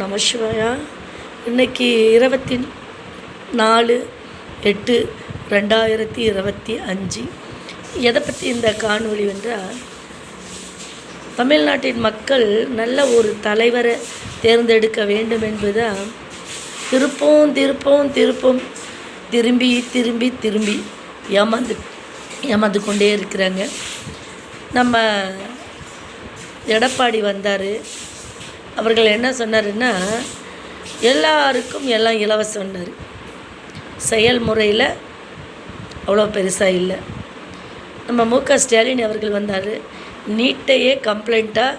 நமசிவாயா இன்னைக்கு இருபத்தி நாலு எட்டு ரெண்டாயிரத்தி இருபத்தி அஞ்சு. எதை பற்றி இந்த காணொளி என்றால் தமிழ்நாட்டின் மக்கள் நல்ல ஒரு தலைவரை தேர்ந்தெடுக்க வேண்டும் என்பதுதான். திருப்பவும் திருப்பவும் திருப்பம். திரும்பி திரும்பி திரும்பி ஏமாந்து ஏமாந்து கொண்டே இருக்கிறாங்க. நம்ம எடப்பாடி வந்தார். அவர்கள் என்ன சொன்னாருன்னா எல்லாருக்கும் எல்லாம் இலவசம்னாரு செயல்முறையில் அவ்வளோ பெருசாக இல்லை. நம்ம மு க ஸ்டாலின் அவர்கள் வந்தார் நீட்டையே கம்ப்ளைண்ட்டாக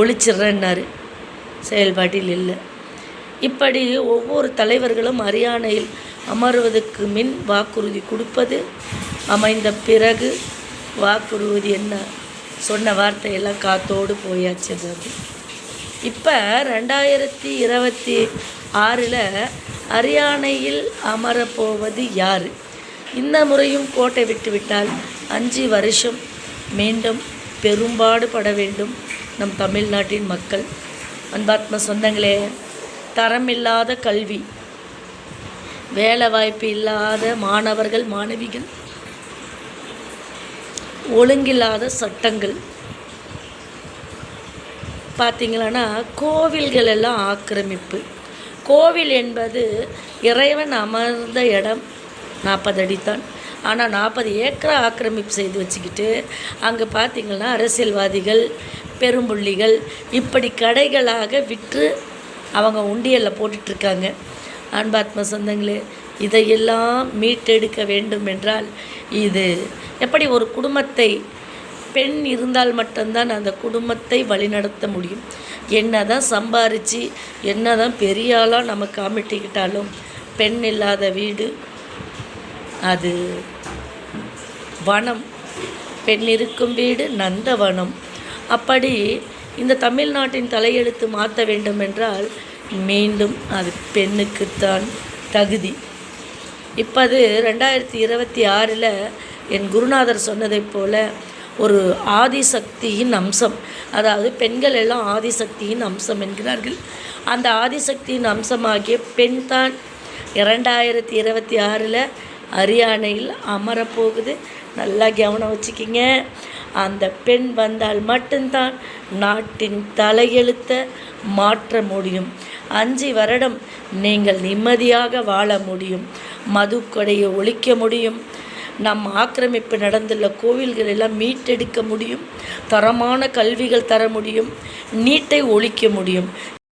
ஒழிச்சிட்றேன்னாரு செயல்பாட்டில் இல்லை. இப்படி ஒவ்வொரு தலைவர்களும் அரியணையில் அமர்வதற்கு மின் வாக்குறுதி கொடுப்பது அமைந்த பிறகு வாக்குறுதி என்ன? சொன்ன வார்த்தையெல்லாம் காத்தோடு போயாச்சு அது இப்போ ரெண்டாயிரத்தி இருபத்தி ஆறில் அரியாணையில் அமரப்போவது யார்? இந்த முறையும் கோட்டை விட்டுவிட்டால் அஞ்சு வருஷம் மீண்டும் பெரும்பாடு பட வேண்டும் நம் தமிழ்நாட்டின் மக்கள். அன்பாத்ம சொந்தங்களே தரமில்லாத கல்வி வேலை வாய்ப்பு இல்லாத மாணவர்கள் மாணவிகள் ஒழுங்கில்லாத சட்டங்கள் பார்த்தீங்களன்னா கோவில்கள் எல்லாம் ஆக்கிரமிப்பு. கோவில் என்பது இறைவன் அமர்ந்த இடம். நாற்பது அடித்தான். ஆனால் நாற்பது ஏக்கரை ஆக்கிரமிப்பு செய்து வச்சுக்கிட்டு அங்கே பார்த்தீங்கன்னா அரசியல்வாதிகள் பெரும்புள்ளிகள் இப்படி கடைகளாக விற்று அவங்க உண்டியலில் போட்டுட்ருக்காங்க. அன்பாத்ம சொந்தங்களே இதையெல்லாம் மீட்டெடுக்க வேண்டும் என்றால் இது எப்படி ஒரு குடும்பத்தை பெண் இருந்தால் மட்டும்தான் அந்த குடும்பத்தை வழிநடத்த முடியும். என்ன தான் சம்பாரித்து என்ன தான் பெரிய ஆளாக நம்ம காமிட்டிக்கிட்டாலும் பெண் இல்லாத வீடு அது வனம். பெண் இருக்கும் வீடு நந்தவனம் அப்படி இந்த தமிழ்நாட்டின் தலையெழுத்து மாற்ற வேண்டும் என்றால் மீண்டும் அது பெண்ணுக்குத்தான் தகுதி. இப்போ அது ரெண்டாயிரத்தி இருபத்தி ஆறில் என் குருநாதர் சொன்னதைப் போல ஒரு ஆதிசக்தியின் அம்சம். அதாவது பெண்கள் எல்லாம் ஆதிசக்தியின் அம்சம் என்கிறார்கள். அந்த ஆதிசக்தியின் அம்சமாகிய பெண் தான் இரண்டாயிரத்தி இருபத்தி ஆறில் அரியணையில் அமரப்போகுது. நல்லா கவனம் வச்சுக்கிங்க. அந்த பெண் வந்தால் மட்டும்தான் நாட்டின் தலையெழுத்தை மாற்ற முடியும். அஞ்சு வருடம் நீங்கள் நிம்மதியாக வாழ முடியும். மதுக்கொடையை ஒழிக்க முடியும். நம் ஆக்கிரமிப்பு நடந்துள்ள கோவில்கள் எல்லாம் மீட்டெடுக்க முடியும். தரமான கல்விகள் தர முடியும். நீட்டை ஒழிக்க முடியும்.